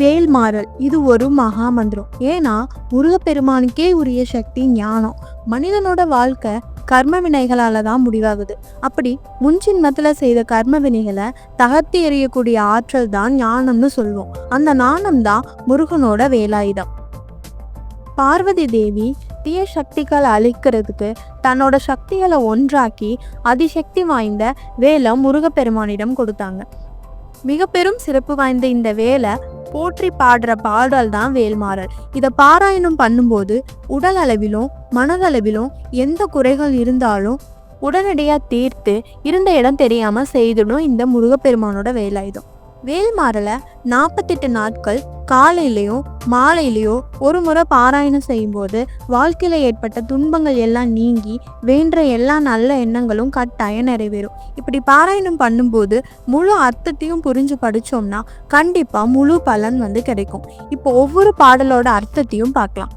வேல்மாறல். இது ஒரு மகா மந்திரம் ஏன்னா முருகப்பெருமானுக்கே உரிய சக்தி ஞானம். மனிதனோட வாழ்க்கை கர்ம வினைகளால தான் முடிவாகுது. அப்படி முன்ஜென்மத்துல செய்த கர்ம வினைகளை தகர்த்தி எறியக்கூடிய ஆற்றல் தான் ஞானம்னு சொல்லுவோம் அந்த ஞானம் தான் முருகனோட வேலாயுதம். பார்வதி தேவி தீய சக்திகளை அழிக்கிறதுக்கு தன்னோட சக்திகளை ஒன்றாக்கி அதிசக்தி வாய்ந்த வேலை முருகப்பெருமானிடம் கொடுத்தாங்க. மிக பெரும் சிறப்பு வாய்ந்த இந்த வேலை போற்றி பாடுற பாடல் தான் வேல்மாறல் இதை பாராயணம் பண்ணும்போது உடல் அளவிலும் மனதளவிலும் எந்த குறைகள் இருந்தாலும் உடனடியாக தீர்த்து இருந்த இடம் தெரியாமல் செய்திடும் இந்த முருகப்பெருமானோட வேலாயுதம். வேல்மாறலை நாற்பத்தெட்டு நாட்கள் காலையிலையோ மாலையிலையோ ஒரு முறை பாராயணம் செய்யும்போது வாழ்க்கையில் ஏற்பட்ட துன்பங்கள் எல்லாம் நீங்கி வேண்ட எல்லா நல்ல எண்ணங்களும் கட்டாயம் நிறைவேறும். இப்படி பாராயணம் பண்ணும்போது முழு அர்த்தத்தையும் புரிஞ்சு படிச்சோம்னா கண்டிப்பாக முழு பலன் வந்து கிடைக்கும். இப்போ ஒவ்வொரு பாடலோட அர்த்தத்தையும் பார்க்கலாம்.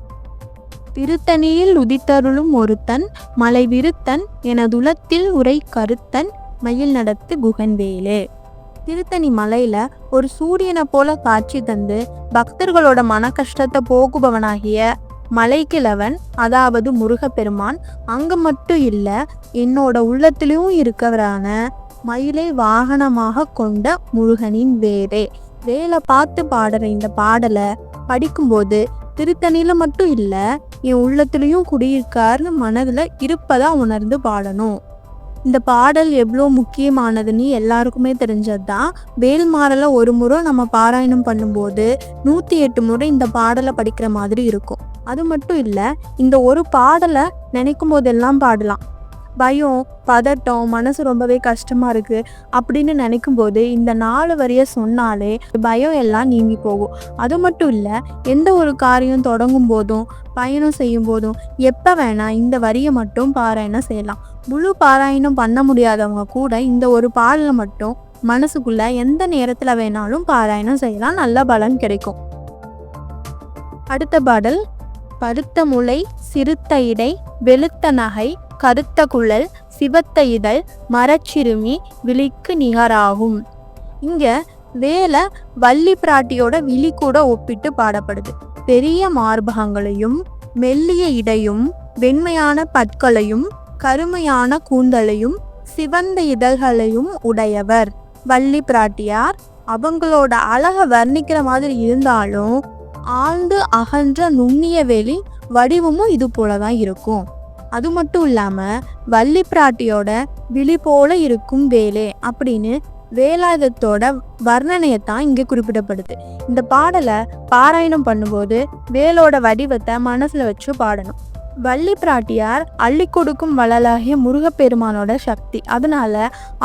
திருத்தணியில் உதித்தருளும் ஒருத்தன் மலை விருத்தன் எனதுலத்தில் உரை கருத்தன் மயில் நடத்து குகன்வேலே. திருத்தணி மலையில ஒரு சூரியனை போல காட்சி தந்து பக்தர்களோட மன கஷ்டத்தை போக்குபவனாகிய மலைக்கிழவன் அதாவது முருகப்பெருமான் அங்க மட்டும் இல்ல என்னோட உள்ளத்திலும் இருக்கவரான மயிலை வாகனமாக கொண்ட முருகனின் வேரே. வேலை பார்த்து பாடுற இந்த பாடலை படிக்கும்போது திருத்தணியில மட்டும் இல்ல என் உள்ளத்துலேயும் குடியிருக்காருன்னு மனதுல இருப்பதா உணர்ந்து பாடணும். இந்த பாடல் எவ்வளோ முக்கியமானதுன்னு எல்லாருக்குமே தெரிஞ்சது தான் வேல்மாறலை ஒரு முறை நம்ம பாராயணம் பண்ணும்போது நூற்றி எட்டு முறை இந்த பாடலை படிக்கிற மாதிரி இருக்கும். அது மட்டும் இல்லை இந்த ஒரு பாடலை நினைக்கும் போதெல்லாம் பாடலாம். பயம் பதட்டம் மனசு ரொம்பவே கஷ்டமா இருக்கு அப்படின்னு நினைக்கும் போது இந்த நாலு வரிய சொன்னாலே பயம் எல்லாம் நீங்கி போகும். அது மட்டும் இல்லை எந்த ஒரு காரியம் தொடங்கும் போதும் பயணம் செய்யும் போதும் எப்போ வேணா இந்த வரியை மட்டும் பாராயணம் செய்யலாம். முழு பாராயணம் பண்ண முடியாதவங்க கூட இந்த ஒரு பாடலை மட்டும் மனசுக்குள்ள எந்த நேரத்துல வேணாலும் பாராயணம் செய்யலாம். நல்ல பலன் கிடைக்கும். அடுத்த பாடல் பருத்த முளை சிறுத்த இடை வெளுத்த நகை கருத்த குழல் சிவத்த இதழ் மரச்சிறுமி விழிக்கு நிகராகும். இங்கே வேலை வள்ளி பிராட்டியோட விழி கூட ஒப்பிட்டு பாடப்படுது. பெரிய மார்பகங்களையும் மெல்லிய இடையும் வெண்மையான பற்களையும் கருமையான கூந்தலையும் சிவந்த இதழ்களையும் உடையவர். வள்ளி பிராட்டியார் அவங்களோட அழகை வர்ணிக்கிற மாதிரி இருந்தாலும் ஆழ்ந்து அகன்ற நுண்ணிய வெளி வடிவமும் இது போலதான் இருக்கும். அது மட்டும் இல்லாமல் வள்ளி பிராட்டியோட விழி போல இருக்கும் வேலே அப்படின்னு வேலாயுதத்தோட வர்ணனையத்தான் இங்கே குறிப்பிடப்படுது. இந்த பாடலை பாராயணம் பண்ணும்போது வேலோட வடிவத்தை மனசில் வச்சு பாடணும். வள்ளி பிராட்டியார் அள்ளி கொடுக்கும் வளலாகிய முருகப்பெருமானோட சக்தி. அதனால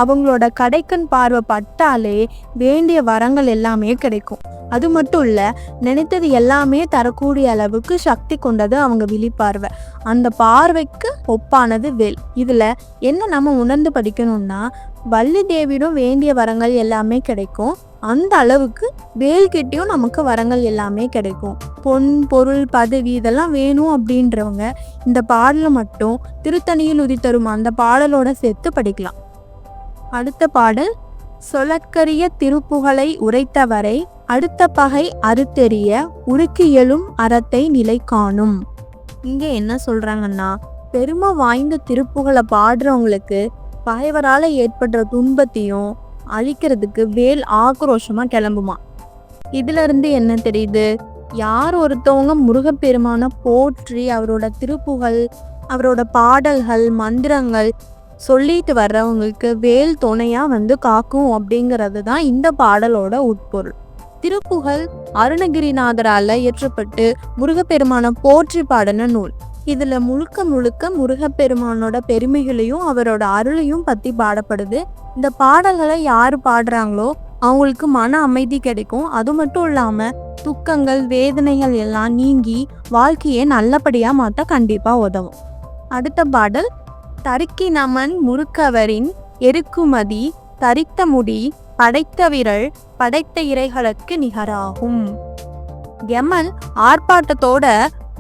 அவங்களோட கடைக்கண் பார்வை பட்டாலே வேண்டிய வரங்கள் எல்லாமே கிடைக்கும். அது மட்டும் இல்லை நினைத்தது எல்லாமே தரக்கூடிய அளவுக்கு சக்தி கொண்டது அவங்க விழிப்பார்வை. அந்த பார்வைக்கு ஒப்பானது வேல். இதில் என்ன நம்ம உணர்ந்து படிக்கணும்னா வள்ளி தேவியிடம் வேண்டிய வரங்கள் எல்லாமே கிடைக்கும். அந்த அளவுக்கு வேல்கிட்டயும் நமக்கு வரங்கள் எல்லாமே கிடைக்கும். பொன் பொருள் பதவி இதெல்லாம் வேணும் அப்படின்றவங்க இந்த பாடலை மட்டும் திருத்தணியில் உதித்தரும் அந்த பாடலோட சேர்த்து படிக்கலாம். அடுத்த பாடல் சொலற்கரிய திருப்புகளை உரைத்தவரை அடுத்த பகை அறுத்தெறிய உருக்கியலும் அறத்தை நிலை காணும் இங்கே என்ன சொல்றாங்கன்னா பெருமை வாய்ந்த திருப்புகளை பாடுறவங்களுக்கு பகைவரால் ஏற்படுற துன்பத்தையும் அழிக்கிறதுக்கு வேல் ஆக்ரோஷமாக கிளம்புமா? இதிலிருந்து என்ன தெரியுது? யார் ஒருத்தவங்க முருகப்பெருமான போற்றி அவரோட திருப்புகள் அவரோட பாடல்கள் மந்திரங்கள் சொல்லிட்டு வர்றவங்களுக்கு வேல் துணையாக வந்து காக்கும் அப்படிங்கிறது தான் இந்த பாடலோட உட்பொருள். திருப்புகழ் அருணகிரிநாதரால் இயற்றப்பட்டு முருகப்பெருமான போற்றி பாடின நூல். இதில் முழுக்க முழுக்க முருகப்பெருமானோட பெருமைகளையும் அவரோட அருளையும் பற்றி பாடப்படுது. இந்த பாடல்களை யார் பாடுறாங்களோ அவங்களுக்கு மன அமைதி கிடைக்கும். அது மட்டும் இல்லாமல் துக்கங்கள் வேதனைகள் எல்லாம் நீங்கி வாழ்க்கையை நல்லபடியாக மாற்ற கண்டிப்பாக உதவும். அடுத்த பாடல் தருக்கி நமன் முறுக்கவரின் எருக்குமதி தரித்த முடி படைத்த விரல் படைத்த இறைகளுக்கு நிகராகும். எமல் ஆர்ப்பாட்டத்தோட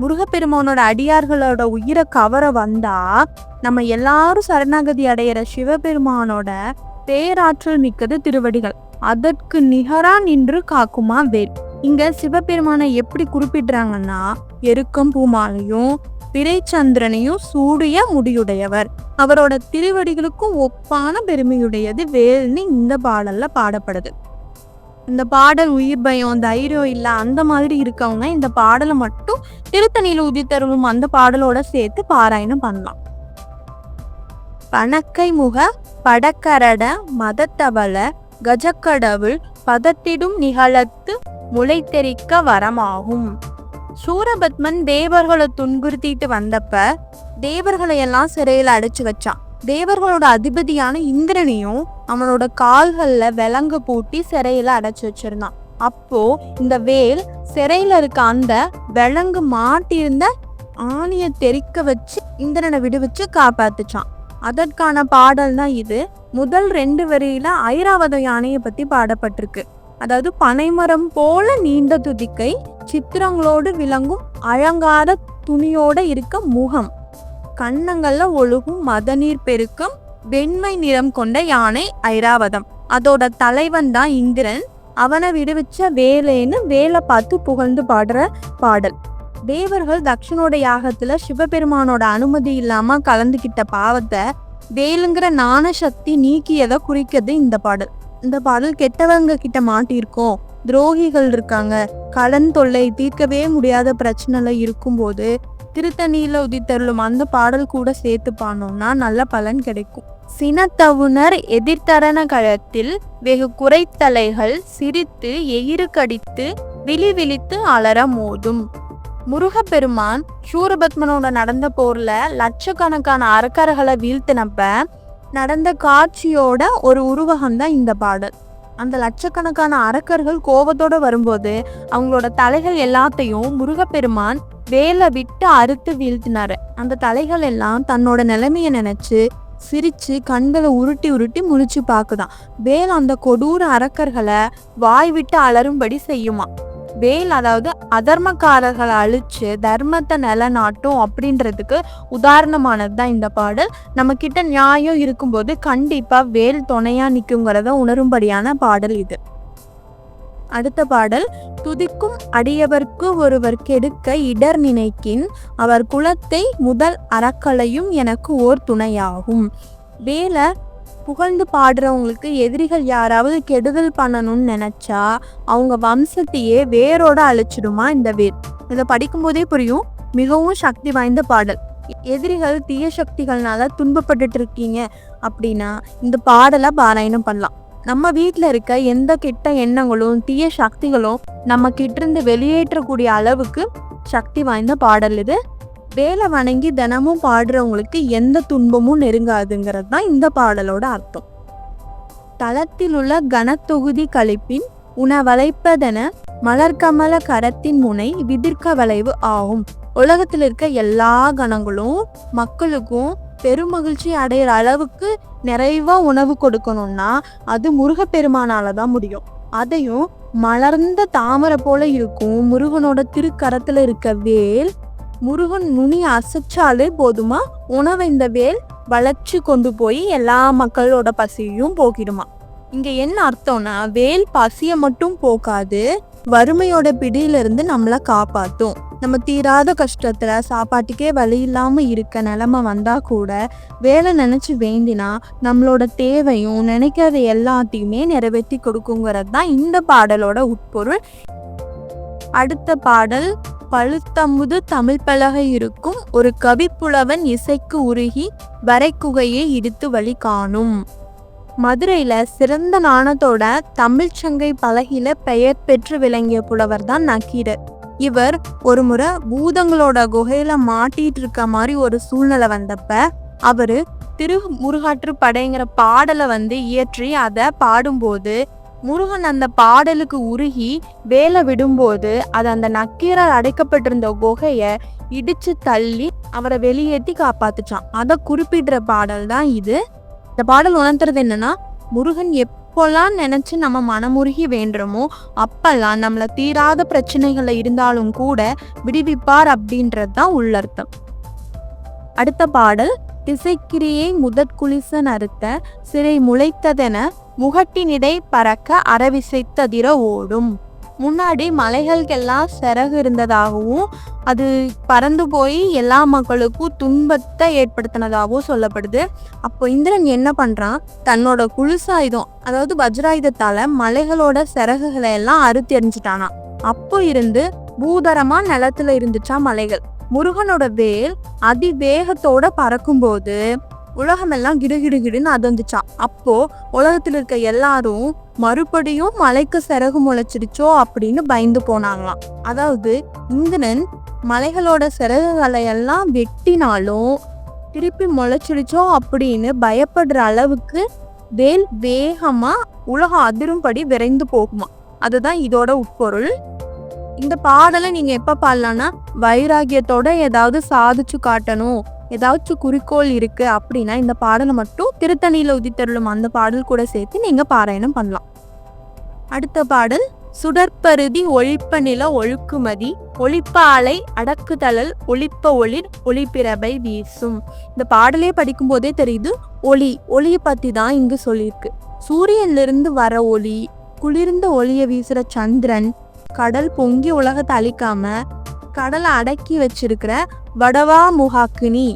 முருகப்பெருமானோட அடியார்களோட உயிரை கவர வந்தா நம்ம எல்லாரும் சரணாகதி அடையிற சிவபெருமானோட பேராற்றல் மிக்கது திருவடிகள். அதற்கு நிகரா நின்று காக்குமா வேல். இங்க சிவபெருமானை எப்படி குறிப்பிடுறாங்கன்னா எருக்கம் பூமாலையும் பிறைச்சந்திரனையும் சூடிய முடியுடையவர். அவரோட திருவடிகளுக்கும் ஒப்பான பெருமையுடையது வேல்னு இந்த பாடல்ல பாடப்படுது. இந்த பாடல் உயிர் பயம் தைரியம் இல்ல அந்த மாதிரி இருக்கவங்க இந்த பாடலை மட்டும் திருத்தணியில் உதித்தருளும் அந்த பாடலோட சேர்த்து பாராயணம் பண்ணலாம். பணக்கை முக படக்கரட மதத்தவள கஜக்கடவுள் பதத்திடும் நிகழத்து முளைத்தெரிக்க வரமாகும். சூரபத்மன் தேவர்களை துன்புறுத்திட்டு வந்தப்ப தேவர்களை எல்லாம் சிறையில அடைச்சு வச்சான். தேவர்களோட அதிபதியான இந்திரனையும் அவனோட கால்கள்ல விலங்கு பூட்டி சிறையில அடைச்சு வச்சிருந்தான். அப்போ இந்த வேல் சிறையில இருக்க அந்த விலங்கு மாட்டியிருந்த ஆணிய தெறிக்க வச்சு இந்திரனை விடுவிச்சு காப்பாத்துச்சான். அதற்கான பாடல் தான் இது. முதல் ரெண்டு வரியில ஐராவத யானையை பத்தி பாடப்பட்டிருக்கு. அதாவது பனைமரம் போல நீண்ட துதிக்கை சித்திரங்களோடு விளங்கும் அலங்கார துணியோட இருக்க முகம். கண்ணங்கள்ல ஒழுகும் மதநீர் பெருக்கம் வெண்மை நிறம் கொண்ட யானை ஐராவதம். அதோட தலைவன் தான் இந்திரன். அவனை விடுவிச்ச வேலைன்னு வேலை பார்த்து புகழ்ந்து பாடுற பாடல். தேவர்கள் தக்ஷனோட யாகத்துல சிவபெருமானோட அனுமதி இல்லாம கலந்துகிட்ட பாவத்தை வேலுங்கிற ஞான சக்தி நீக்கியதை குறிக்கிறது இந்த பாடல். இந்த பாடல் கெட்டவங்க கிட்ட மாட்டியிருக்கோம். துரோகிகள் இருக்காங்க. கடன் தொல்லை தீர்க்கவே முடியாத பிரச்சனைல இருக்கும்போது திருத்தணியில உதித்தருளும் அந்த பாடல் கூட சேர்த்து பாடணும்னா நல்ல பலன் கிடைக்கும். சினத்தவுணர் எதிர்த்தரண களத்தில் வெகு குறைத்தலைகள் சிரித்து எயிறு கடித்து விழி விழித்து அலற மோதும். முருகப்பெருமான் சூரபத்மனோட நடந்த போர்ல லட்சக்கணக்கான அரக்கர்களை வீழ்த்தினப்ப நடந்த காட்சியோட ஒரு உருவகம் தான் இந்த பாடல். அந்த லட்சக்கணக்கான அரக்கர்கள் கோபத்தோட வரும்போது அவங்களோட தலைகள் எல்லாத்தையும் முருகப்பெருமான் வேலை விட்டு அறுத்து வீழ்த்தினாரு. அந்த தலைகள் எல்லாம் தன்னோட நிலைமையை நினைச்சு சிரிச்சு கண்களை உருட்டி உருட்டி முழிச்சு பார்க்குதான். வேல் அந்த கொடூர அரக்கர்களை வாய் விட்டு அலரும்படி செய்யுமா. வேல் அதாவது அதர்மக்காரர்களை அழிச்சு தர்மத்தை நிலநாட்டும் அப்படின்றதுக்கு உதாரணமானது தான் இந்த பாடல். நம்ம கிட்ட நியாயம் இருக்கும்போது கண்டிப்பா வேல் துணையா நிற்குங்கிறத உணரும்படியான பாடல் இது. அடுத்த பாடல் துதிக்கும் அடியவர்க்கு ஒருவர் கெடுக்க இடர் நினைக்கின் அவர் குலத்தை முதல் அறக்கலையும் எனக்கு ஓர் துணையாகும். வேலை புகழ்ந்து பாடுறவங்களுக்கு எதிரிகள் யாராவது கெடுதல் பண்ணணும்னு நினைச்சா அவங்க வம்சத்தையே வேரோட அழிச்சிடுமா இந்த வேர்? இதை படிக்கும்போதே புரியும். மிகவும் சக்தி வாய்ந்த பாடல். எதிரிகள் தீய சக்திகள்னால துன்பப்பட்டுட்டு இருக்கீங்க அப்படின்னா இந்த பாடலை பாராயணம் பண்ணலாம். நம்ம வீட்டில் இருக்க எந்த கெட்ட எண்ணங்களும் தீய சக்திகளும் நம்ம கிட்ட இருந்து வெளியேற்றக்கூடிய அளவுக்கு சக்தி வாய்ந்த பாடல் இது. வேலை வணங்கி தினமும் பாடுறவங்களுக்கு எந்த துன்பமும் நெருங்காதுங்கிறது தான் இந்த பாடலோட அர்த்தம். தளத்தில் உள்ள கனத்தொகுதி கழிப்பின் உணவளைப்பதென மலர்கமல கரத்தின் முனை விதிர்க்க வளைவு ஆகும். உலகத்தில் இருக்க எல்லா கணங்களும் மக்களுக்கும் பெருமகிழ்ச்சி அடையிற அளவுக்கு நிறைவா உணவு கொடுக்கணும்னா அது முருகப்பெருமானால தான் முடியும். அதையும் மலர்ந்த தாமரை போல இருக்கும் முருகனோட திருக்கரத்துல இருக்க வேல் முருகன் நுனி அசைச்சாலே போதுமா? உணவை இந்த வேல் வளர்ச்சி கொண்டு போய் எல்லா மக்களோட பசியையும் போக்கிடுமா இங்க என்ன அர்த்தம்னா வேல் பசிய மட்டும் போக்காது வறுமையோட பிடியிலிருந்து நம்மளை காப்பாத்தும். நம்ம தீராத கஷ்டத்துல சாப்பாட்டுக்கே வழி இல்லாம இருக்க நிலைமை வந்தா கூட வேலை நினைச்சு வேண்டினா நம்மளோட தேவையும் நினைக்கிறத எல்லாத்தையுமே நிறைவேற்றி கொடுக்குங்கிறது தான் இந்த பாடலோட உட்பொருள். அடுத்த பாடல் பழுத்தமுது தமிழ் பலகை இருக்கும். ஒரு கவிப்புலவன் இசைக்கு உருகி வரைக்குகையை இடித்து வழி காணும். மதுரையில் சிறந்த நாணத்தோட தமிழ்ச்சங்கை பலகையில பெயர் பெற்று விளங்கிய புலவர் தான் நக்கீரர். இவர் ஒரு முறை பூதங்களோட குகையில மாட்டிட்டு இருக்க மாதிரி ஒரு சூழ்நிலை வந்தப்ப அவரு திரு முருகாற்று படைங்கிற பாடலை வந்து இயற்றி அதை பாடும்போது முருகன் அந்த பாடலுக்கு உருகி வேலை விடும்போது அது அந்த நக்கீரர் அடைக்கப்பட்டிருந்த குகையை இடிச்சு தள்ளி அவரை வெளியேற்றி காப்பாத்துச்சான். அதை குறிப்பிடுற பாடல் தான் இது. இந்த பாடல் உணர்த்துறது என்னன்னா முருகன் எப்போல்லாம் நினைச்சு நம்ம மனமுருகி வேண்டுறோமோ அப்பெல்லாம் நம்மளை தீராத பிரச்சனைகளில் இருந்தாலும் கூட விடுவிப்பார் அப்படின்றது தான் உள்ளர்த்தம். அடுத்த பாடல் திசைக்கிரியை முதற்குளிசன் அறுத்த சிறை முளைத்ததென முகட்டினிடை பறக்க அறவிசைத்ததிர ஓடும். முன்னாடி மலைகளுக்கெல்லாம் சிறகு இருந்ததாகவும் அது பறந்து போய் எல்லா மக்களுக்கும் துன்பத்தை ஏற்படுத்தினதாகவும் சொல்லப்படுது. அப்போ இந்திரன் என்ன பண்ணுறான் தன்னோட குளிசாயுதம் அதாவது வஜ்ராயுதத்தால் மலைகளோட சிறகுகளை எல்லாம் அறுத்து எறிஞ்சிட்டானா அப்போ இருந்து பூதரமாக நிலத்துல இருந்துச்சா மலைகள். முருகனோட வேல் அதிவேகத்தோட பறக்கும்போது உலகமெல்லாம் கிடுகிடுகிடுன்னு அதந்துச்சான் அப்போ உலகத்தில் இருக்க எல்லாரும் மறுபடியும் மலைக்கு சிறகு முளைச்சிடுச்சோ அப்படின்னு பயந்து போனாங்களாம். அதாவது இந்திரன் மலைகளோட சிறகுகளை எல்லாம் வெட்டினாலும் திருப்பி முளைச்சிடுச்சோ அப்படின்னு பயப்படுற அளவுக்கு வேல் வேகமாக உலகம் அதிரும்படி விரைந்து போகுமா அதுதான் இதோட உட்பொருள். இந்த பாடலை நீங்க எப்ப பாடலாம்னா வைராகியத்தோட ஏதாவது சாதிச்சு காட்டணும் ஏதாச்சும் குறிக்கோள் இருக்கு அப்படின்னா இந்த பாடலை மட்டும் திருத்தணியில உதித்தருளும் அந்த பாடல் கூட சேர்த்து நீங்க பாராயணம் பண்ணலாம். அடுத்த பாடல் சுடற்பருதி ஒழிப்ப நில ஒழுக்குமதி ஒளிப்ப அலை அடக்குதழல் ஒளிப்ப ஒளிர் ஒளிப்பிரபை வீசும். இந்த பாடலே படிக்கும் போதே தெரியுது ஒளி ஒளியை பத்தி தான் இங்கு சொல்லியிருக்கு. சூரியன்ல இருந்து வர ஒளி குளிர்ந்த ஒளியை வீசுற சந்திரன் கடல் பொங்கி உலகத்தை அழிக்காம கடலை அடக்கி வச்சிருக்கிற வடவா முகாக்கினி.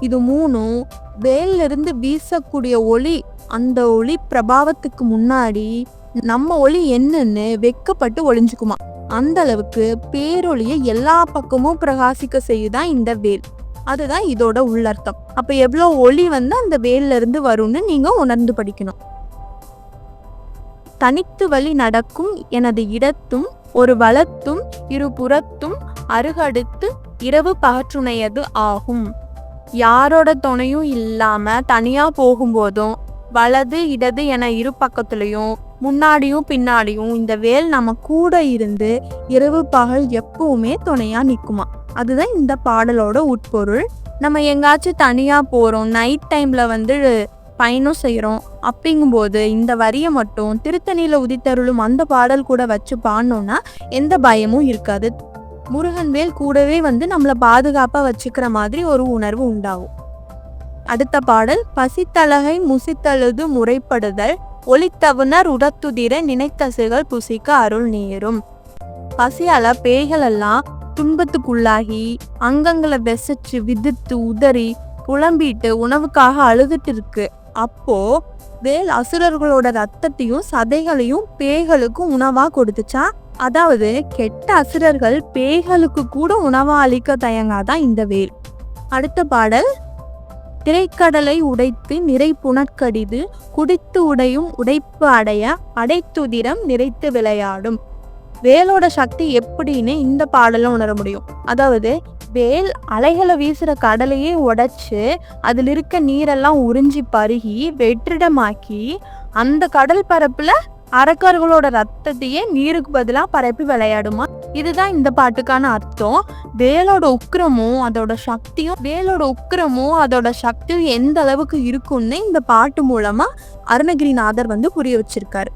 இது மூணும் வேலிலிருந்து வீசக்கூடிய ஒளி அந்த ஒளி பிரபாவத்துக்கு முன்னாடி நம்ம ஒளி என்னன்னு வெக்கப்பட்டு ஒளிஞ்சுக்குமா. அந்த அளவுக்கு பேரொளியை எல்லா பக்கமும் பிரகாசிக்க செய்யுதான் இந்த வேல். அதுதான் இதோட உள்ளர்த்தம். அப்ப எவ்வளோ ஒளி வந்து அந்த வேல்ல இருந்து வரும்னு நீங்க உணர்ந்து படிக்கணும். தனித்து வழி நடக்கும் எனது இடத்தும் ஒரு வலத்தும் இருபுறத்தும் அருகடுத்து இரவு பகற்றுணையது ஆகும். யாரோட துணையும் இல்லாம தனியா போகும்போதும் வலது இடது என இரு பக்கத்துலயும் முன்னாடியும் பின்னாடியும் இந்த வேல் நம்ம கூட இருந்து இரவு பகல் எப்பவுமே துணையா நிற்குமா அதுதான் இந்த பாடலோட உட்பொருள். நம்ம எங்காச்சும் தனியா போறோம் நைட் டைம்ல வந்து பயணம் செய்கிறோம் அப்படிங்கும்போது இந்த வரியை மட்டும் திருத்தணியில் உதித்தருளும் அந்த பாடல் கூட வச்சு பாடினோம்னா எந்த பயமும் இருக்காது. முருகன் வேல் கூடவே வந்து நம்மளை பாதுகாப்பாக வச்சுக்கிற மாதிரி ஒரு உணர்வு உண்டாகும். அடுத்த பாடல் பசித்தலகை முசித்தழுது முறைப்படுதல் ஒளித்தவுனர் உடத்துதிர நினைத்தசுகள் புசிக்க அருள் நேரும். பசியால பேய்கள் எல்லாம் துன்பத்துக்குள்ளாகி அங்கங்களை வெசச்சு விதித்து உதறி புலம்பிட்டு உணவுக்காக அழுதுட்டு இருக்கு. அப்போ வேல் அசுரர்களோட ரத்தத்தையும் சதைகளையும் பேய்களுக்கும் உணவா கொடுத்துச்சா? அதாவது கெட்ட அசுரர்கள் பேய்களுக்கு கூட உணவா அளிக்க தயங்காதான் இந்த வேல்? அடுத்த பாடல். திரைக்கடலை உடைத்து நிறை புனற்கடிது குடித்து உடையும் உடைப்பு அடைய அடைத்துதிரம் நிறைத்து விளையாடும். வேலோட சக்தி எப்படின்னு இந்த பாடல உணர முடியும். அதாவது வேல் அலைகளை வீசுற கடலையே உடைச்சு அதில் இருக்க நீரெல்லாம் உறிஞ்சி பருகி வெற்றிடமாக்கி அந்த கடல் பரப்புல அரக்கர்களோட ரத்தத்தையே நீருக்கு பதிலாக பரப்பி விளையாடுமா? இதுதான் இந்த பாட்டுக்கான அர்த்தம். வேலோட உக்கிரமும் அதோட சக்தியும் வேலோட உக்கிரமும் அதோட சக்தியும் எந்த அளவுக்கு இருக்கும்னு இந்த பாட்டு மூலமா அருணகிரிநாதர் வந்து புரிய வச்சிருக்காரு.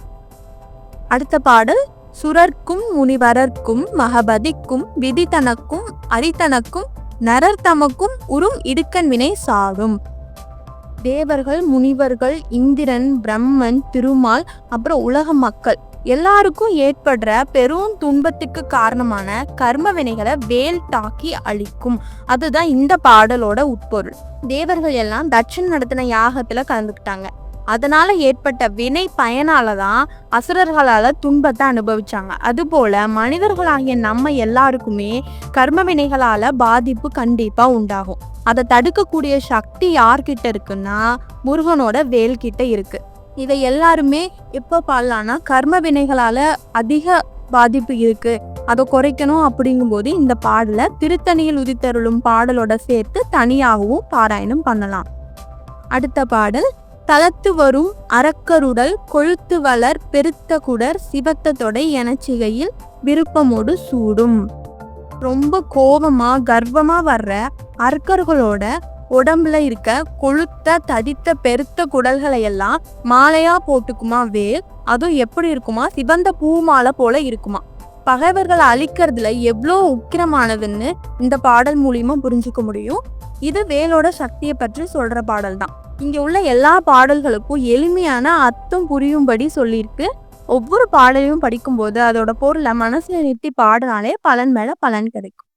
அடுத்த பாடல் சுரர்க்கும் முனிவரர்க்கும் மகபதிக்கும் விதித்தனக்கும் அரித்தனக்கும் நரர்த்தமக்கும் உறும் இடுக்கன் வினை தேவர்கள் முனிவர்கள் இந்திரன் பிரம்மன் திருமால் அப்புறம் உலக மக்கள் எல்லாருக்கும் ஏற்படுற பெரும் துன்பத்துக்கு காரணமான கர்ம வினைகளை வேல் தாக்கி அழிக்கும். அதுதான் இந்த பாடலோட உட்பொருள். தேவர்கள் எல்லாம் தட்சன் நடத்தின யாகத்துல கலந்துக்கிட்டாங்க. அதனால ஏற்பட்ட வினை பயனால தான் அசுரர்களால துன்பத்தை அனுபவிச்சாங்க. அதுபோல மனிதர்களாகிய நம்ம எல்லாருக்குமே கர்ம வினைகளால பாதிப்பு கண்டிப்பா உண்டாகும். அதை தடுக்கக்கூடிய சக்தி யார்கிட்ட இருக்குன்னா முருகனோட வேல்கிட்ட இருக்கு. இதை எல்லாருமே எப்போ பாடலான்னா கர்ம வினைகளால அதிக பாதிப்பு இருக்கு. அதை குறைக்கணும் அப்படிங்கும்போது இந்த பாடலை திருத்தணியில் உதித்தருளும் பாடலோட சேர்த்து தனியாகவும் பாராயணம் பண்ணலாம். அடுத்த பாடல் தளத்து வரும் அரக்கருடல் கொழுத்து வளர் பெருத்த குடர் சிவத்த தொடை எனச்சிகையில் விருப்பமோடு சூடும். ரொம்ப கோபமா கர்வமா வர்ற அரக்கர்களோட உடம்புல இருக்க கொழுத்த தடித்த பெருத்த குடல்களை எல்லாம் மாலையா போட்டுக்குமா வேல்? அதுவும் எப்படி இருக்குமா? சிவந்த பூ மாலை போல இருக்குமா? பகைவர்களை அழிக்கிறதுல எவ்வளோ உக்கிரமானதுன்னு இந்த பாடல் மூலியமா புரிஞ்சுக்க முடியும். இது வேலோட சக்தியை பற்றி சொல்ற பாடல் தான் இங்க உள்ள எல்லா பாடல்களுக்கும் எளிமையான அர்த்தம் புரியும்படி சொல்லியிருக்கு. ஒவ்வொரு பாடலையும் படிக்கும்போது அதோட பொருளை மனசுல நிறுத்தி பாடினாலே பலன் மேல பலன் கிடைக்கும்.